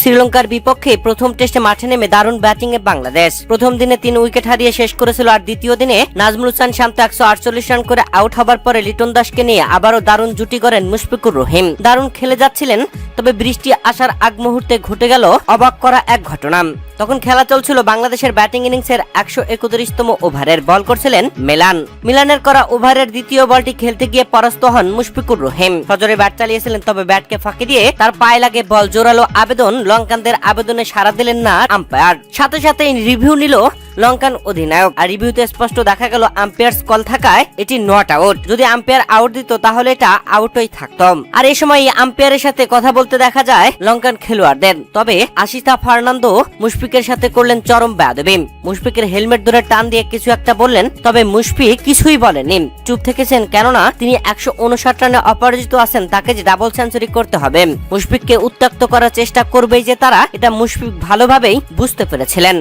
শ্রীলঙ্কার বিপক্ষে প্রথম টেস্টে মাঠে নেমে দারুণ ব্যাটিং এ বাংলাদেশ। প্রথম দিনে তিন উইকেট হারিয়ে শেষ করেছিল আর দ্বিতীয় দিনে নাজমুল হোসেন শান্ত একশো আটচল্লিশ রান করে আউট হবার পরে লিটন দাসকে নিয়ে আবারও দারুণ জুটি করেন মুশফিকুর রহিম। দারুণ খেলে যাচ্ছিলেন, তবে বৃষ্টি আসার আগ মুহূর্তে ঘটে গেল অবাক করা এক ঘটনা। তখন খেলা চলছিল বাংলাদেশের ব্যাটিং ইনিংসের একশো একত্রিশতম ওভারের। বল করছিলেন মেলান। মিলানের করা ওভারের দ্বিতীয় বলটি খেলতে গিয়ে পরাস্ত হন মুশফিকুর রহিম। সজরে ব্যাট চালিয়েছিলেন, তবে ব্যাটকে ফাঁকি দিয়ে তার পায়ে লাগে বল। জোরালো আবেদন লঙ্কানদের আবেদনে সাড়া দিলেন না আম্পায়ার। সাথে সাথে রিভিউ নিল লঙ্কান অধিনায়ক। আর রিভিউতে স্পষ্ট দেখা গেল, আম্পায়ার্স কল থাকায় এটি নট আউট যদি আম্পায়ার আউট দিত, তাহলে এটা আউটই থাকত আর এই সময় আম্পায়ারের সাথে কথা বলতে দেখা যায় লঙ্কান খেলোয়াড়দের। তবে আশিতা ফার্নান্দো মুশফিকের সাথে করলেন চরম বেয়াদবি। মুশফিকের হেলমেট ধরে টান দিয়ে কিছু একটা বললেন, তবে মুশফিক কিছুই বলেনি চুপ থেকেছেন, কেননা তিনি একশো উনষাট রানে অপরাজিত আছেন, তাকে যে ডাবল সেঞ্চুরি করতে হবে। মুশফিককে উত্ত্যক্ত করার চেষ্টা করবেই যে তারা, এটা মুশফিক ভালোভাবেই বুঝতে পেরেছিলেন।